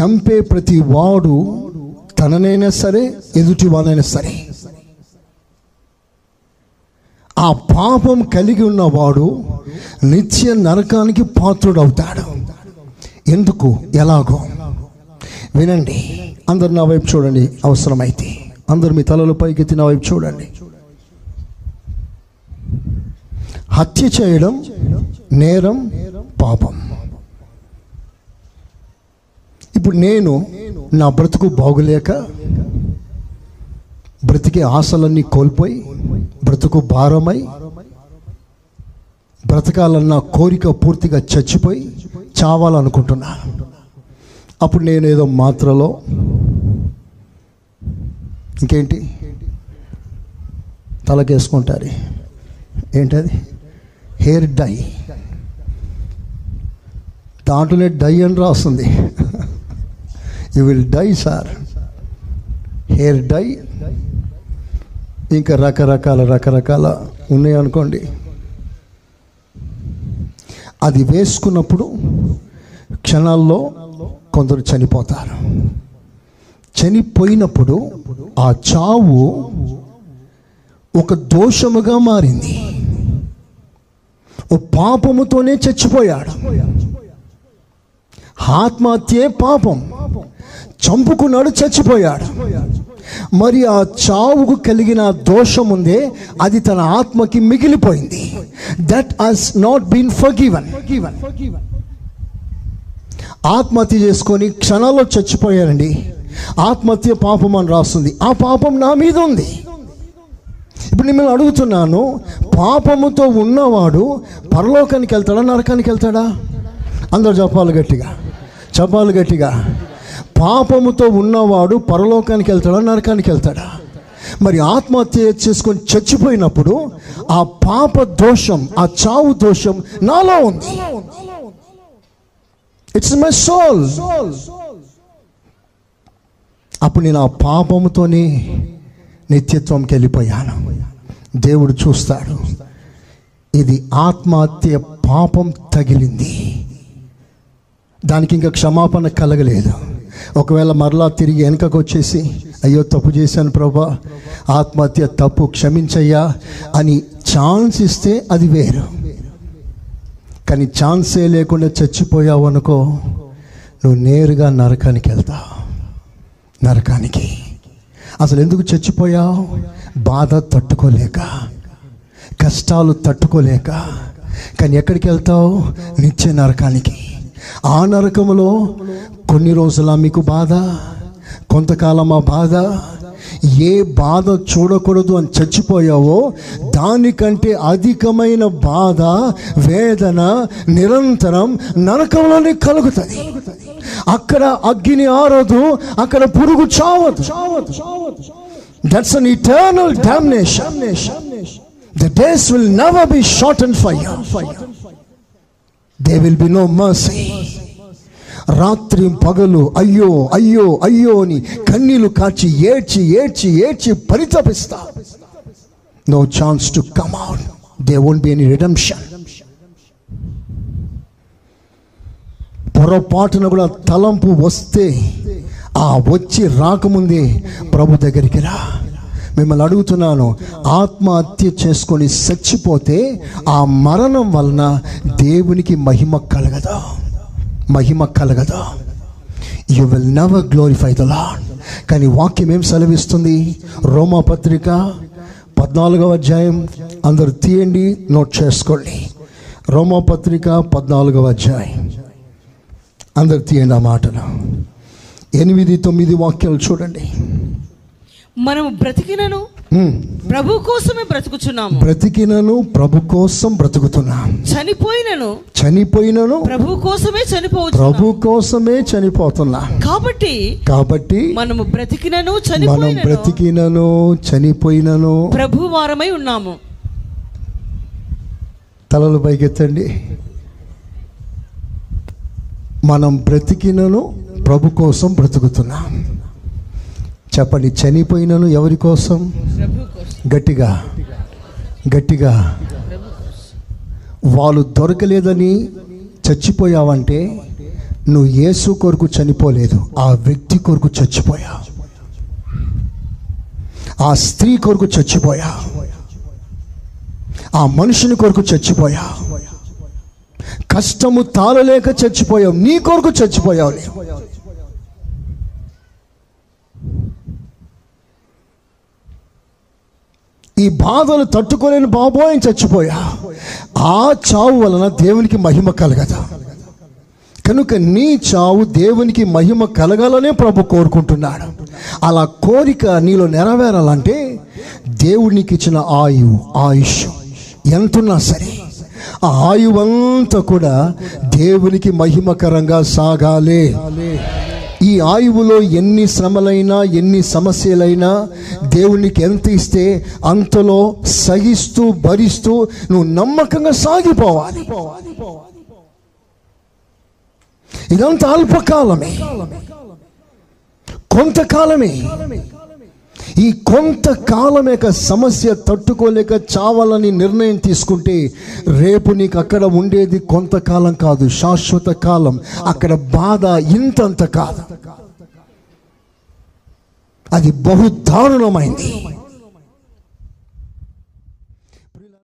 చంపే ప్రతి వాడు తననైనా సరే ఎదుటి వాడైనా సరే. ఆ పాపం కలిగి ఉన్నవాడు నిత్య నరకానికి పాత్రుడవుతాడు. ఎందుకు? ఎలాగో? వినండి. అందరు నా వైపు చూడండి. అవసరమైతే. అందరు మీ తలలు పైకెత్తి నా వైపు చూడండి. హత్య చేయడం నేరం పాపం ఇప్పుడు నేను నా బ్రతుకు బాగులేక బ్రతికే ఆశలన్నీ కోల్పోయి బ్రతుకు భారమై బ్రతకాలన్న కోరిక పూర్తిగా చచ్చిపోయి చావాలనుకుంటున్నా. అప్పుడు నేను ఏదో మాత్రలో ఇంకేంటి? తలకేసుకుంటారు. ఏంటది? Hair dye. దాంట్లోనే డై అని రాస్తుంది. You will die sir hair dye ఇంకా రకరకాల రకరకాల ఉన్నాయనుకోండి అది వేసుకున్నప్పుడు క్షణాల్లో కొందరు చనిపోతారు. చనిపోయినప్పుడు ఆ చావు ఒక దోషముగా మారింది. ఓ పాపముతోనే చచ్చిపోయాడు. ఆత్మహత్యే పాపం. చంపుకున్నాడు చచ్చిపోయాడు. మరి ఆ చావుకు కలిగిన దోషం ఉందే అది తన ఆత్మకి మిగిలిపోయింది. That has not been for ఆత్మహత్య చేసుకొని క్షణాల్లో చచ్చిపోయారండి. ఆత్మహత్య పాపం అని రాస్తుంది. ఆ పాపం నా మీద ఉంది. ఇప్పుడు మిమ్మల్ని అడుగుతున్నాను పాపముతో ఉన్నవాడు పరలోకానికి వెళ్తాడా నరకానికి వెళ్తాడా? అందరు చెప్పాలి గట్టిగా. చెప్పాలి గట్టిగా. పాపముతో ఉన్నవాడు పరలోకానికి వెళ్తాడా నరకానికి వెళ్తాడా? మరి ఆత్మహత్య చేసుకొని చచ్చిపోయినప్పుడు ఆ పాప దోషం ఆ చావు దోషం నాలో ఉంది. ఇట్స్ మై సోల్ అప్పుడు నేను ఆ పాపముతోనే నిత్యత్వంకి వెళ్ళిపోయాను. దేవుడు చూస్తాడు. ఇది ఆత్మహత్య పాపం తగిలింది. దానికి ఇంకా క్షమాపణ కలగలేదు. ఒకవేళ మరలా తిరిగి వెనకకు వచ్చేసి అయ్యో తప్పు చేశాను ప్రభా ఆత్మహత్య తప్పు క్షమించయ్యా అని ఛాన్స్ ఇస్తే అది వేరు. కానీ ఛాన్సే లేకుండా చచ్చిపోయావు అనుకో నువ్వు నేరుగా నరకానికి వెళ్తావు నరకానికి. అసలు ఎందుకు చచ్చిపోయావు? బాధ తట్టుకోలేక కష్టాలు తట్టుకోలేక. కానీ ఎక్కడికి వెళ్తావు? నిత్య నరకానికి. ఆ నరకములో కొన్ని రోజుల మీకు బాధ కొంతకాలమా బాధ. ఏ బాధ చూడకూడదు అని చచ్చిపోయావో దానికంటే అధికమైన బాధ వేదన నిరంతరం నరకంలోనే కలుగుతుంది. అక్కడ అగ్ని ఆరదు అక్కడ పురుగు చావదు. That's an eternal domination the days will never be short and fire they will be no mercy రాత్రి పగలు అయ్యో అయ్యో అయ్యో అని కన్నీలు కాచి ఏడ్చి ఏడ్చి ఏడ్చి పరితపిస్తా. No chance to come out they won't be any redemption పొరపాటున కూడా తలంపు వస్తే ఆ వచ్చి రాకముందే ప్రభు దగ్గరికి రా. మిమ్మల్ని అడుగుతున్నాను. ఆత్మహత్య చేసుకొని చచ్చిపోతే ఆ మరణం వలన దేవునికి మహిమ కలగదా? మహిమ కలగదా? You will never glorify the Lord కానీ వాక్యం ఏం సెలవిస్తుంది? రోమా పత్రిక పద్నాలుగవ అధ్యాయం. అందరు తీయండి నోట్ చేసుకోండి. రోమా పత్రిక పద్నాలుగవ అధ్యాయం. అందరు తీయండి ఆ మాటలు ఎనిమిది తొమ్మిది వాక్యాలు చూడండి. మనము బ్రతికినను. ప్రభు కోసమే బ్రతుకుచున్నాము. బ్రతికినను ప్రభు కోసం బ్రతుకుతున్నాం. చనిపోయినను చనిపోయినను ప్రభు కోసమే చనిపోవచ్చు ప్రభు కోసమే చనిపోతున్నా. కాబట్టి కాబట్టి మనము బ్రతికినను మనం బ్రతికినను చనిపోయినను ప్రభు వారమై ఉన్నాము. తలలు పైకెత్తండి. మనం బ్రతికినను ప్రభు కోసం బ్రతుకుతున్నాం. చెప్పండి చనిపోయినను ఎవరి కోసం? గట్టిగా గట్టిగా. వాళ్ళు దొరకలేదని చచ్చిపోయావంటే నువ్వు యేసు కొరకు చనిపోలేదు ఆ వ్యక్తి కొరకు చచ్చిపోయా? ఆ స్త్రీ కొరకు చచ్చిపోయా? ఆ మనుషుని కొరకు చచ్చిపోయా? కష్టము తాళలేక చచ్చిపోయావు నీ కొరకు చచ్చిపోయావు. ఈ బాధలు తట్టుకోలేని బాబోయ్ చచ్చిపోయా? ఆ చావు వలన దేవునికి మహిమ కలగదు? కనుక నీ చావు దేవునికి మహిమ కలగాలనే ప్రభు కోరుకుంటున్నాడు. అలా కోరిక నీలో నెరవేరాలంటే దేవునికి ఇచ్చిన ఆయువు ఆయుష్ ఎంతున్నా సరే ఆ ఆయువంతా కూడా దేవునికి మహిమకరంగా సాగాలి. ఈ ఆయువులో ఎన్ని శ్రమలైనా ఎన్ని సమస్యలైనా దేవునికి ఎంత ఇస్తే అంతలో సహిస్తూ భరిస్తూ నువ్వు నమ్మకంగా సాగిపోవాలి. ఇదంతా అల్పకాలమే. కొంతకాలమే. ఈ కొంతకాలం యొక్క సమస్య తట్టుకోలేక చావాలని నిర్ణయం తీసుకుంటే రేపు నీకు అక్కడ ఉండేది కొంతకాలం కాదు శాశ్వత కాలం. అక్కడ బాధ ఇంతంత కాదు. అది బహు దారుణమైంది